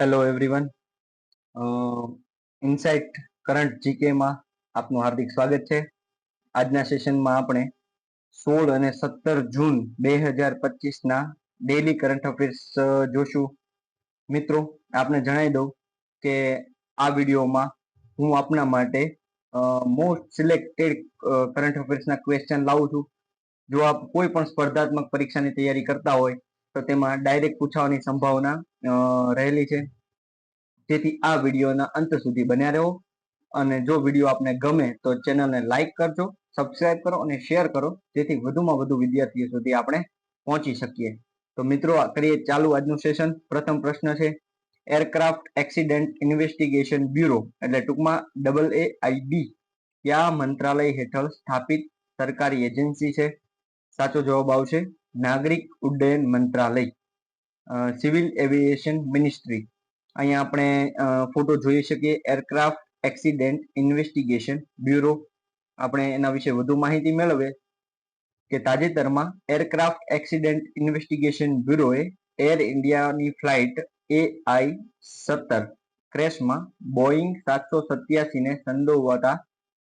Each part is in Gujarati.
હેલો એવરીવન ઇનસાઇટ કરંટ જીકેમાં આપનું હાર્દિક સ્વાગત છે. આજના સેશનમાં આપણે સોળ અને સત્તર જૂન બે હજાર પચીસના ડેલી કરંટ અફેર્સ જોશું. મિત્રો, આપને જણાવી દઉં કે આ વિડીયોમાં હું આપના માટે મોસ્ટ સિલેક્ટેડ કરંટ અફેર્સના ક્વેશ્ચન લાવું છું. જો આપ કોઈ પણ સ્પર્ધાત્મક પરીક્ષાની તૈયારી કરતા હોય તો તેમાં ડાયરેક્ટ પૂછવાની સંભાવના રહેલી છે. જેથી આ વિડીયોના અંત સુધી બન્યા રહો. અને જો વીડિયો આપને ગમે તો ચેનલને લાઇક કરજો સબસ્ક્રાઇબ કરો અને શેર કરો, જેથી વધુમાં વધુ વિદ્યાર્થીઓ સુધી આપણે પહોંચી શકીએ. તો મિત્રો કરીએ ચાલુ આજનું સેશન પ્રથમ પ્રશ્ન છે એરક્રાફ્ટ એક્સિડન્ટ ઇન્વેસ્ટિગેશન બ્યુરો એટલે ટૂંકમાં ડબલ એ આઈ બી કયા મંત્રાલય હેઠળ સ્થાપિત સરકારી એજન્સી છે? સાચો જવાબ આવશે નાગરિક ઉડ્ડયન મંત્રાલય સિવિલ એવિએશન મિનિસ્ટ્રી. અહીંયા આપણે ફોટો જોઈ શકીએ. Aircraft accident investigation bureau. આપણે એના વિશે વધુ માહિતી મેળવે કે તાજેતરમાં એરક્રાફ્ટ એક્સિડેન્ટ ઇન્વેસ્ટિગેશન બ્યુરોએ એર ઇન્ડિયાની ફ્લાઇટ એ આઈ સત્તર ક્રેશમાં બોઈંગ સાતસો સત્યાસીને સંડોવાતા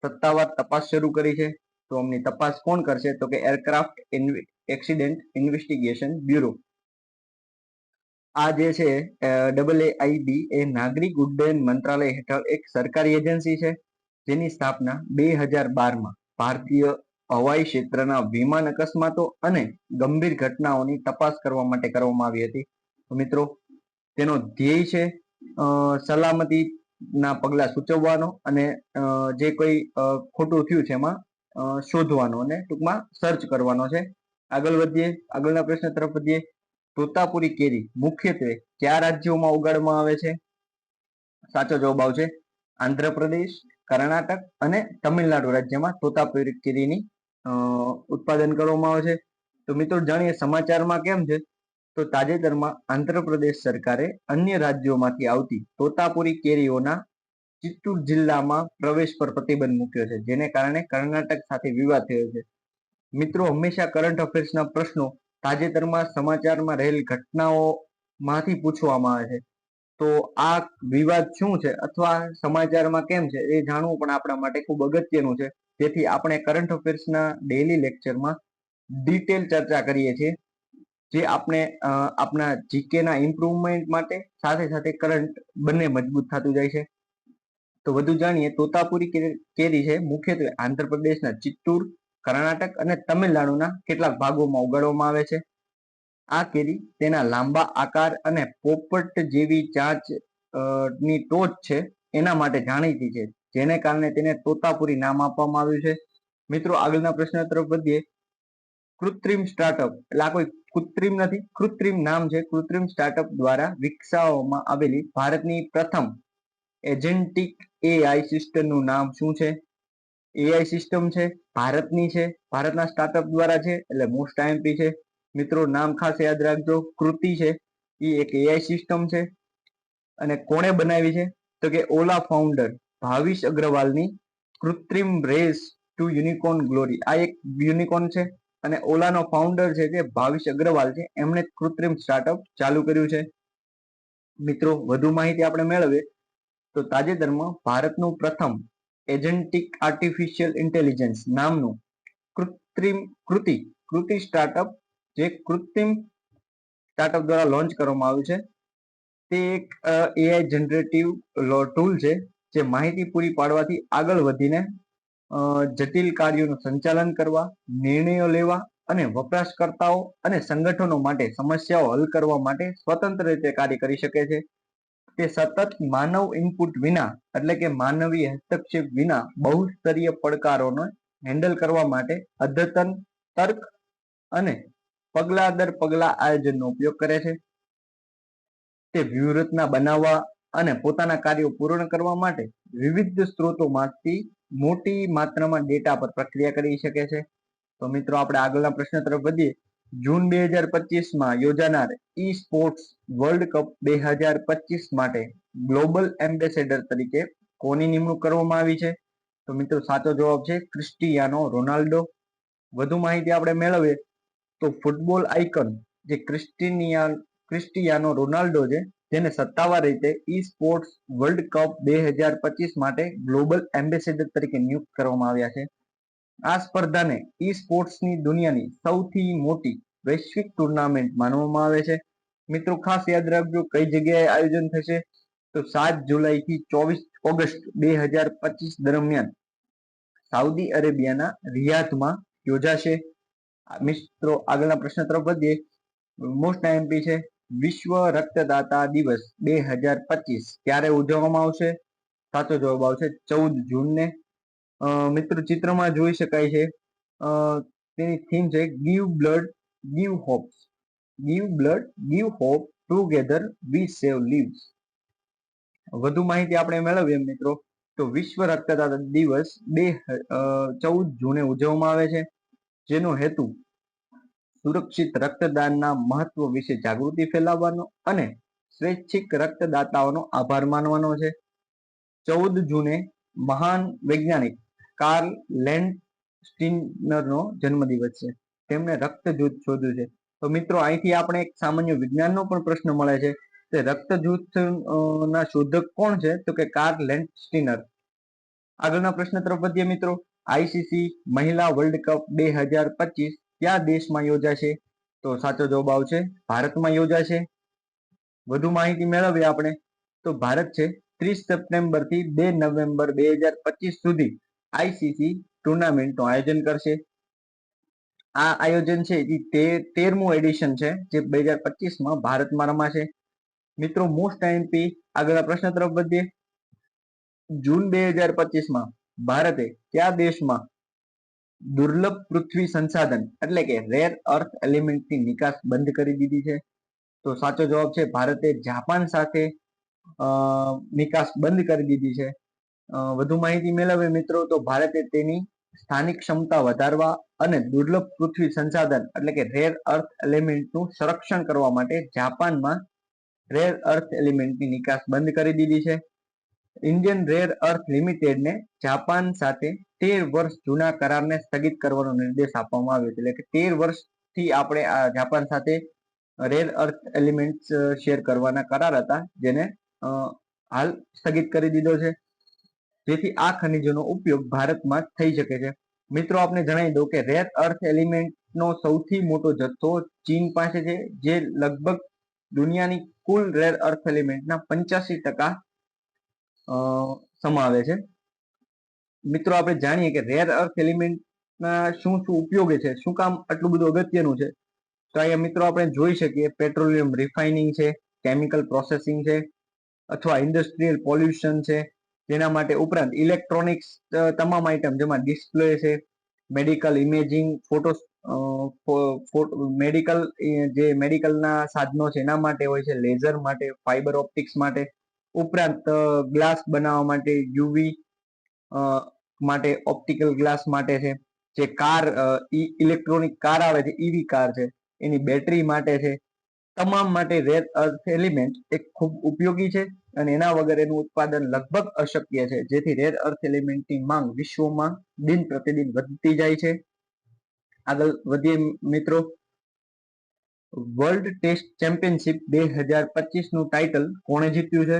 સત્તાવાર તપાસ શરૂ કરી છે. તો અમની તપાસ કોણ કરશે? તો કે એરક્રાફ્ટ એક્સિડન્ટ ઇન્વેસ્ટિગેશન બ્યુરો આ જે છે ડબલ એ નાગરિક ઉડ્ડયન મંત્રાલય હેઠળ એક સરકારી એજન્સી છે, જેની સ્થાપના બે હજાર બારમાં ભારતીય હવાઈ ક્ષેત્રના વિમાન અકસ્માતો અને ગંભીર ઘટનાઓની તપાસ કરવા માટે કરવામાં આવી હતી. મિત્રો, તેનો ધ્યેય છે સલામતી ના પગલા સૂચવવાનો અને જે કોઈ ખોટું થયું છે એમાં શોધવાનો અને ટૂંકમાં સર્ચ કરવાનો છે. આગળ વધીએ, આગળના પ્રશ્ન તરફ વધીએ. તોતાપુરી કેરી મુખ્યત્વે કયા રાજ્યોમાં ઉગાડવામાં આવે છે? સાચો જવાબ આવશે આંધ્રપ્રદેશ, કર્ણાટક અને તમિલનાડુ રાજ્યમાં તોતાપુરી કેરીની ઉત્પાદન કરવામાં આવે છે. તો મિત્રો જાણીએ સમાચારમાં કેમ છે? તો તાજેતરમાં આંધ્રપ્રદેશ સરકારે અન્ય રાજ્યોમાંથી આવતી તોતાપુરી કેરીઓના ચિત્તૂર જિલ્લામાં પ્રવેશ પર પ્રતિબંધ મૂક્યો છે, જેને કારણે કર્ણાટક સાથે વિવાદ થયો છે. મિત્રો, હંમેશા કરંટ અફેર્સના પ્રશ્નો તાજેતરમાં સમાચારમાં રહેલ ઘટનાઓમાંથી પૂછવામાં આવે છે. તો આ વિવાદ શું છે અથવા સમાચારમાં કેમ છે એ જાણવું પણ આપણા માટે ખૂબ અગત્યનું છે. જેથી આપણે કરંટ અફેર્સના ડેલી લેક્ચરમાં ડિટેલ ચર્ચા કરીએ છીએ. જે આપણે આપણા જીકેના ઇમ્પ્રુવમેન્ટ માટે સાથે સાથે કરંટ બંને મજબૂત થતું જાય છે. તો વધુ જાણીએ, તોતાપુરી કેરી છે મુખ્યત્વે આંધ્રપ્રદેશના ચિત્તૂર કર્ણાટક અને તમિલનાડુના કેટલાક ભાગોમાં ઉગાડવામાં આવે છે. આ કેરી તેના લાંબા આકાર અને પોપટ જેવી ચાંચની ટોચ છે એના માટે જાણીતી છે, જેને કારણે તેને તોતાપુરી નામ આપવામાં આવ્યું છે. મિત્રો, આગળના પ્રશ્ન તરફ વધીએ. કૃત્રિમ સ્ટાર્ટઅપ એટલે આ કોઈ કૃત્રિમ નથી, કૃત્રિમ નામ છે. કૃત્રિમ સ્ટાર્ટઅપ દ્વારા વિકસાવવામાં આવેલી ભારતની પ્રથમ એજન્ટિક એઆઈ સિસ્ટમનું નામ શું છે? એઆઈ સિસ્ટમ છે, ભારતની છે, ભારતના સ્ટાર્ટઅપ દ્વારા છે, એટલે મોસ્ટ આઈએમપી છે. મિત્રો, નામ ખાસ યાદ રાખજો, કૃતિ છે, એ એક એઆઈ સિસ્ટમ છે. અને કોણે બનાવી છે? તો કે ઓલા ફાઉન્ડર ભાવિશ અગ્રવાલની કૃત્રિમ રેસ ટુ યુનિકોર્ન ગ્લોરી આ એક યુનિકોર્ન છે અને ઓલાનો ફાઉન્ડર છે જે ભાવિશ અગ્રવાલ છે. એમણે કૃત્રિમ સ્ટાર્ટઅપ ચાલુ કર્યું છે. મિત્રો, વધુ માહિતી આપણે મેળવીએ તો તાજેતરમાં ભારતનું પ્રથમ એજન્ટિક આર્ટિફિશિયલ ઇન્ટેલિજન્સ નામનું કૃત્રિમ કૃતિ કૃતિ સ્ટાર્ટઅપ જે કૃત્રિમ સ્ટાર્ટઅપ દ્વારા લોન્ચ કરવામાં આવ્યું છે. તે એક એઆઈ જનરેટિવ ટૂલ છે, જે માહિતી પૂરી પાડવાથી આગળ વધીને જટિલ કાર્યોનું સંચાલન કરવા, નિર્ણયો લેવા અને વપરાશકર્તાઓ અને સંગઠનો માટે સમસ્યાઓ હલ કરવા માટે સ્વતંત્ર રીતે કાર્ય કરી શકે છે. તે સતત માનવ ઇનપુટ વિના, એટલે કે માનવીય હસ્તક્ષેપ વિના, બહુસ્તરીય પડકારોને હેન્ડલ કરવા માટે અદ્યતન, તર્ક અને પગલા દર પગલા આયોજનનો ઉપયોગ કરે છે. તે વ્યૂહરચના બનાવવા અને પોતાના કાર્યો પૂર્ણ કરવા માટે વિવિધ સ્ત્રોતોમાંથી મોટી માત્રામાં ડેટા પર પ્રક્રિયા કરી શકે છે. તો મિત્રો, આપણે આગળના પ્રશ્ન તરફ વધીએ. જૂન બે હજાર પચીસમાં યોજાનાર ઈ સ્પોર્ટ્સ વર્લ્ડ કપ બે હજાર પચીસ માટે ગ્લોબલ એમ્બેસેડર તરીકે કોની નિમણૂક કરવામાં આવી છે? તો મિત્રો, સાચો જવાબ છે ક્રિસ્ટિયાનો રોનાલ્ડો. વધુ માહિતી આપણે મેળવીએ તો ફૂટબોલ આઇકન જે ક્રિસ્ટિનિયા, ક્રિસ્ટિયાનો રોનાલ્ડો છે જેને સત્તાવાર રીતે ઈ સ્પોર્ટ્સ વર્લ્ડ કપ બે હજાર પચીસ માટે ગ્લોબલ એમ્બેસેડર તરીકે નિયુક્ત કરવામાં આવ્યા છે. આ સ્પર્ધાને ઈ સ્પોર્ટ્સની દુનિયાની સૌથી મોટી વૈશ્વિક ટુર્નામેન્ટ માનવામાં આવે છે. મિત્રો, ખાસ યાદ રાખજો, કઈ જગ્યાએ આયોજન થશે? તો સાત જુલાઈ થી ચોવીસ ઓગસ્ટ બે હજાર પચીસ દરમિયાન સાઉદી અરેબિયાના રિયાધમાં યોજાશે. મિત્રો, આગળના પ્રશ્ન તરફ વધીએ. મોસ્ટ એમપી છે. વિશ્વ રક્તદાતા દિવસ બે હજાર પચીસ ક્યારે ઉજવવામાં આવશે? સાચો જવાબ આવશે ચૌદ જૂનને. મિત્રો ચિત્રમાં જોઈ શકાય છે. તેની થીમ છે give blood give hopes give blood give hope together we save lives વધુ માહિતી આપણે મેળવીએ મિત્રો. તો વિશ્વ રક્તદાતા દિવસ બે ચૌદ જૂને ઉજવવામાં આવે છે. જેનો હેતુ સુરક્ષિત રક્તદાનના મહત્વ વિશે જાગૃતિ ફેલાવવાનો અને સ્વૈચ્છિક રક્તદાતાઓનો આભાર માનવાનો છે. ચૌદ જૂને મહાન વૈજ્ઞાનિક કાર્લ લેન્ડ સ્ટીનરનો જન્મદિવસ છે. તેમણે રક્ત જૂથ શોધ્યું છે. તો મિત્રો, અહીંથી આપણે એક સામાન્ય વિજ્ઞાનનો પણ પ્રશ્ન મળે છે તે રક્ત જૂથ ના શોધક કોણ છે? તો કે કાર્લ લેન્ડ સ્ટીનર આગળના પ્રશ્ન તરફ વધીએ મિત્રો. આઈસીસી મહિલા વર્લ્ડ કપ બે હજાર પચીસ કયા દેશમાં યોજાશે? તો સાચો જવાબ આવશે ભારતમાં યોજાશે. વધુ માહિતી મેળવીએ આપણે. તો ભારત છે ત્રીસ સપ્ટેમ્બરથી બે નવેમ્બર બે હજાર પચીસ સુધી. આઈસીસી ટુર્નામેન્ટનું આયોજન કરશે. આ આયોજન છે એ તેરમું એડિશન છે, જે બે હજાર પચીસમાં ભારતમાં રમાશે. મિત્રો મોસ્ટ આઈએમપી આગળના પ્રશ્ન તરફ વધીએ. જૂન બે હજાર પચીસમાં ભારતે કયા દેશમાં દુર્લભ પૃથ્વી સંસાધન એટલે કે રેર અર્થ એલિમેન્ટની નિકાસ બંધ કરી દીધી છે? તો સાચો જવાબ છે ભારતે જાપાન સાથે નિકાસ બંધ કરી દીધી છે. વધુ માહિતી મેળવે મિત્રો તો ભારતે તેની સ્થાનિક ક્ષમતા વધારવા અને દુર્લભ પૃથ્વી સંસાધન એટલે કે રેર અર્થ એલિમેન્ટનું સંરક્ષણ કરવા માટે જાપાનમાં રેર અર્થ એલિમેન્ટની નિકાસ બંધ કરી દીધી છે. ઇન્ડિયન રેર અર્થ લિમિટેડને જાપાન સાથે તેર વર્ષ જૂના કરારને સ્થગિત કરવાનો નિર્દેશ આપવામાં આવ્યો છે. એટલે કે તેર વર્ષથી આપણે આ જાપાન સાથે રેર અર્થ એલિમેન્ટ શેર કરવાના કરાર હતા, જેને હાલ સ્થગિત કરી દીધો છે. જેથી આ ખનિજોનો ઉપયોગ ભારતમાં થઈ શકે છે. મિત્રો, આપને જણાવી દઉં કે રેર અર્થ એલિમેન્ટનો સૌથી મોટો જથ્થો ચીન પાસે છે, જે લગભગ દુનિયાની કુલ રેર અર્થ એલિમેન્ટના પંચ્યાસી ટકા સમાવે છે. મિત્રો, આપણે જાણીએ કે રેર અર્થ એલિમેન્ટના શું શું ઉપયોગે છે, શું કામ આટલું બધું અગત્યનું છે? તો અહીંયા મિત્રો, આપણે જોઈ શકીએ પેટ્રોલિયમ રિફાઇનિંગ છે, કેમિકલ પ્રોસેસિંગ છે, અથવા ઇન્ડસ્ટ્રીયલ પોલ્યુશન છે તેના માટે ઉપરાંત ઇલેક્ટ્રોનિક્સ તમામ આઇટમ જેમાં ડિસ્પ્લે છે મેડિકલ ઇમેજિંગ ફોટો મેડિકલ જે મેડિકલના સાધનો છે એના માટે હોય છે લેઝર માટે ફાઈબર ઓપ્ટિક્સ માટે, ઉપરાંત ગ્લાસ બનાવવા માટે યુવી માટે ઓપ્ટિકલ ગ્લાસ માટે છે, જે કાર ઇલેક્ટ્રોનિક કાર આવે છે ઈવી કાર છે, એની બેટરી માટે છે, તમામ માટે રેર અર્થ એલિમેન્ટ એક ખૂબ ઉપયોગી છે. અને એના વગર એનું ઉત્પાદન લગભગ અશક્ય છે. જેથી રેર અર્થ એલિમેન્ટની માંગ વિશ્વમાં દિન પ્રતિદિન વધતી જાય છે. આગળ વધીએ મિત્રો. વર્લ્ડ ટેસ્ટ ચેમ્પિયનશિપ બે હજાર પચીસનું ટાઇટલ કોણે જીત્યું છે?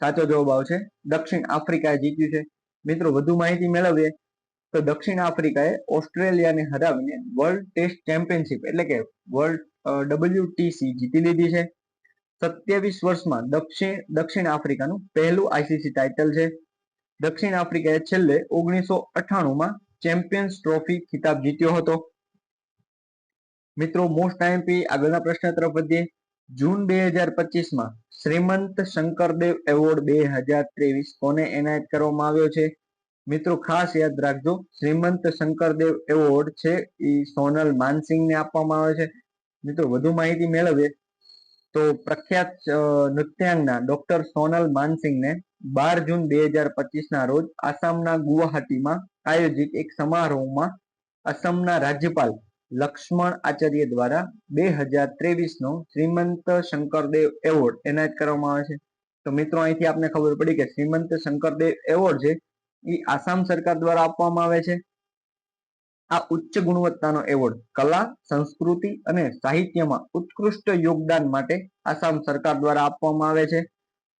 સાચો જવાબ આવશે. દક્ષિણ આફ્રિકાએ જીત્યું છે. મિત્રો, વધુ માહિતી મેળવીએ તો દક્ષિણ આફ્રિકાએ ઓસ્ટ્રેલિયાને હરાવીને વર્લ્ડ ટેસ્ટ ચેમ્પિયનશિપ એટલે કે વર્લ્ડ ડબલ્યુટીસી જીતી લીધી છે. સત્યાવીસ વર્ષમાં દક્ષિણ દક્ષિણ આફ્રિકાનું પહેલું આઈસીસી ટાઇટલ છે. દક્ષિણ આફ્રિકાએ છેલ્લે ઓગણીસો અઠ્ઠાણુંમાં ચેમ્પિયન્સ ટ્રોફી ખિતાબ જીત્યો હતો. મિત્રો મોસ્ટ આઈએમપી આગળના પ્રશ્ન તરફ વધીએ. જૂન બે હજાર પચીસમાં શ્રીમંત શંકરદેવ એવોર્ડ બે હજાર ત્રેવીસ કોને એનાયત કરવામાં આવ્યો છે? મિત્રો, ખાસ યાદ રાખજો, શ્રીમંત શંકરદેવ એવોર્ડ છે એ સોનલ માનસિંહને આપવામાં આવે છે. મિત્રો, વધુ માહિતી મેળવીએ. તો પ્રખ્યાત નૃત્યાંગના ડોક્ટર સોનલ માનસિંહને બાર જૂન બે હજાર પચીસના રોજ આસામના ગુવાહાટીમાં આયોજિત એક સમારોહમાં આસામના રાજ્યપાલ લક્ષ્મણ આચાર્ય દ્વારા બે હજાર ત્રેવીસનો શ્રીમંત શંકરદેવ એવોર્ડ એનાયત કરવામાં આવે છે. તો મિત્રો, અહીંથી આપને ખબર પડી કે શ્રીમંત શંકરદેવ એવોર્ડ છે એ આસામ સરકાર દ્વારા આપવામાં આવે છે. આ ઉચ્ચ ગુણવત્તાનો એવોર્ડ કલા, સંસ્કૃતિ અને સાહિત્યમાં ઉત્કૃષ્ટ યોગદાન માટે આસામ સરકાર દ્વારા આપવામાં આવે છે.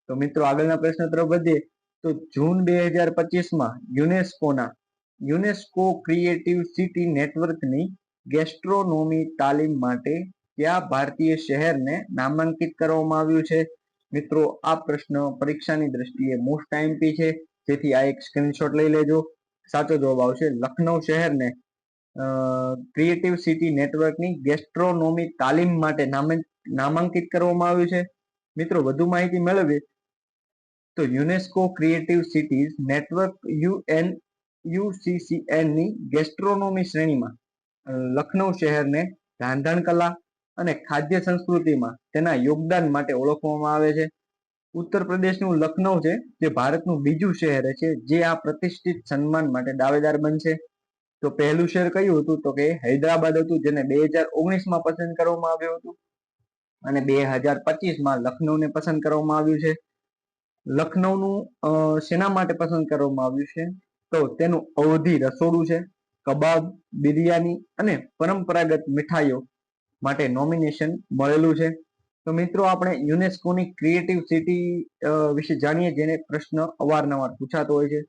તો મિત્રો આગળના પ્રશ્ન તરફ વધીએ. તો જૂન બે હજાર પચીસમાં યુનેસ્કોના, યુનેસ્કો ક્રિએટિવ સિટી નેટવર્કની ગેસ્ટ્રોનોમી તાલીમ માટે કયા ભારતીય શહેરને નામાંકિત કરવામાં આવ્યું છે? મિત્રો આ પ્રશ્ન પરીક્ષાની દ્રષ્ટિએ મોસ્ટ આઈએમપી છે. જેથી આ એક સ્ક્રીનશોટ લઈ લેજો. સાચો જવાબ આવશે લખનૌ શહેરને ક્રિએટિવ સિટી નેટવર્કની ગેસ્ટ્રોનોમી તાલીમ માટે નામાંકિત કરવામાં આવ્યું છે. મિત્રો, વધુ માહિતી મેળવીએ. તો UNESCO creative cities network UN યુસીસીએનની gastronomy શ્રેણીમાં લખનૌ શહેરને રાંધણ કલા અને ખાદ્ય સંસ્કૃતિમાં તેના યોગદાન માટે ઓળખવામાં આવે છે. ઉત્તર પ્રદેશનું લખનૌ છે, જે ભારતનું બીજું શહેર છે, જે આ પ્રતિષ્ઠિત સન્માન માટે દાવેદાર બનશે. તો પહેલું શહેર કયું હતું તો કે હૈદરાબાદ હતું, જેને બે હજાર ઓગણીસમાં પસંદ કરવામાં આવ્યું હતું અને બે હજાર પચીસમાં લખનૌને પસંદ કરવામાં આવ્યું છે. લખનૌનું શેના માટે પસંદ કરવામાં આવ્યું છે? તો તેનું અવધિ રસોડું છે, કબાબ, બિરયાની અને પરંપરાગત મીઠાઈઓ માટે નોમિનેશન મળેલું છે. તો મિત્રો, આપણે યુનેસ્કોની ક્રિએટિવ સિટી વિશે જાણીએ, જેને પ્રશ્ન અવારનવાર પૂછાતો હોય છે.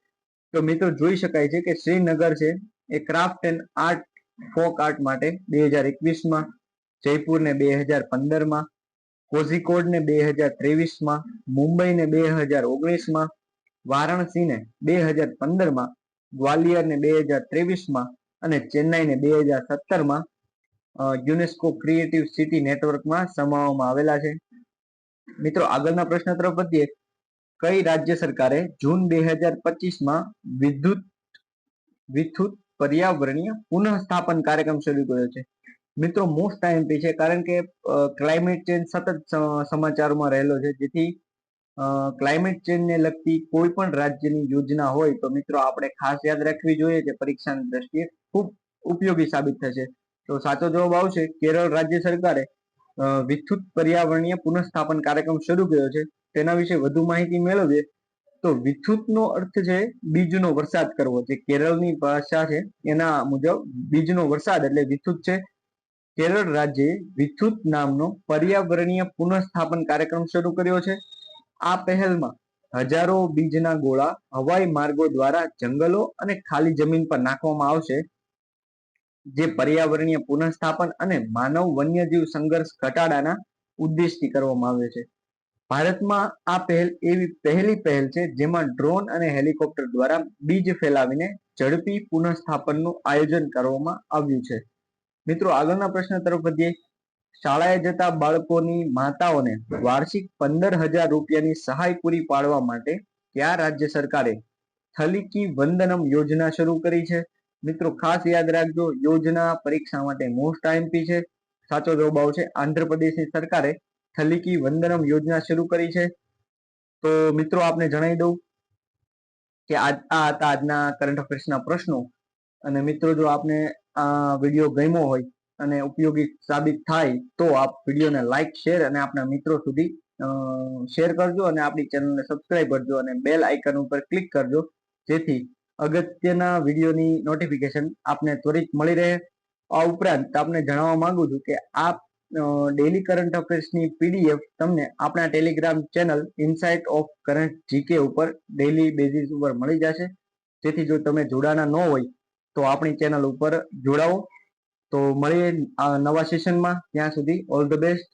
તો મિત્રો, જોઈ શકાય છે કે શ્રીનગર છે એ craft and art folk art માટે બે હજાર એકવીસમાં જયપુરને બે હજાર પંદરમાં કોઝિકોડને બે હજાર ત્રેવીસમાં મુંબઈને બે હજાર ઓગણીસમાં વારાણસીને બે હજાર પંદરમાં ગ્વાલિયરને બે હજાર ત્રેવીસમાં અને ચેન્નાઈને બે હજાર સત્તરમાં યુનેસ્કો ક્રિએટિવ સિટી નેટવર્કમાં સમાવવામાં આવેલા છે. મિત્રો, આગળના પ્રશ્ન તરફ વધીએ. કઈ રાજ્ય સરકારે જૂન બે હજાર પચીસમાં વિદ્યુત વિદ્યુત પર્યાવરણીય પુનઃસ્થાપન કાર્યક્રમ શરૂ કર્યો છે. મિત્રો મોસ્ટ આઈએમપી છે, કારણ કે ક્લાઇમેટ ચેન્જ સતત સમાચારમાં રહેલો છે. જેથી ક્લાઇમેટ ચેન્જને લગતી કોઈ પણ રાજ્યની યોજના હોય તો મિત્રો, આપણે ખાસ યાદ રાખવી જોઈએ કે પરીક્ષાની દ્રષ્ટિએ ખૂબ ઉપયોગી સાબિત થશે. તો સાચો જવાબ આવશે, કેરળ રાજ્ય સરકારે વિદ્યુત પર્યાવરણીય પુનઃસ્થાપન કાર્યક્રમ શરૂ કર્યો છે. તેના વિશે વધુ માહિતી મેળવીએ. તો વિદ્યુતનો અર્થ છે બીજનો વરસાદ કરવો. જે કેરળની ભાષા છે, એના મુજબ બીજનો વરસાદ એટલે વિથુત છે. કેરળ રાજ્યે વિથુત નામનો પર્યાવરણીય પુનઃસ્થાપન કાર્યક્રમ શરૂ કર્યો છે. આ પહેલમાં હજારો બીજના ગોળા હવાઈ માર્ગો દ્વારા જંગલો અને ખાલી જમીન પર નાખવામાં આવશે. જે પર્યાવરણીય પુનઃસ્થાપન અને માનવ વન્યજીવ સંઘર્ષ ઘટાડાના ઉદ્દેશથી કરવામાં આવે છે. ભારતમાં આ પહેલ એવી પહેલી પહેલ છે જેમાં ડ્રોન અને હેલિકોપ્ટર દ્વારા બીજ ફેલાવીને ઝડપી પુનઃસ્થાપનનું આયોજન કરવામાં આવ્યું છે. મિત્રો, આગળના પ્રશ્ન તરફ વધીએ. શાળાએ જતા બાળકોની માતાઓને વાર્ષિક પંદર હજાર રૂપિયાની સહાય પૂરી પાડવા માટે કયા રાજ્ય સરકારે થલિકી વંદનમ યોજના શરૂ કરી છે? મિત્રો, ખાસ યાદ રાખજો, યોજના પરીક્ષા માટે મોસ્ટ આઈએમપી છે. સાચો જવાબ આવશે, આંધ્રપ્રદેશની સરકારે થલિકી વંદનમ યોજના શરૂ કરી છે. તો મિત્રો આપને જણાવી દઉં કે આ હતા આજના કરંટ અફેર્સના પ્રશ્નો. અને મિત્રો જો આપને આ વીડિયો ગમ્યો હોય અને ઉપયોગી સાબિત થાય તો આપ વિડીયોને લાઈક શેર અને આપના મિત્રો સુધી શેર કરજો અને આપણી ચેનલને સબસ્ક્રાઈબ કરજો અને બેલ આઇકન ઉપર ક્લિક કરજો. જેથી અગત્યના વિડીયોની નોટિફિકેશન આપને ત્વરિત મળી રહે. આ ઉપરાંત આપને જણાવવા માંગુ છું કે આ ડેલી કરંટ અફેર્સની પીડીએફ તમને આપણા Telegram channel insight of current GK ઉપર ડેલી બેઝિસ ઉપર મળી જશે. જેથી જો તમે જોડાના ન હોય, તો આપણી ચેનલ ઉપર જોડાવો તો મળીએ નવા સેશનમાં ત્યાં સુધી ઓલ ધ બેસ્ટ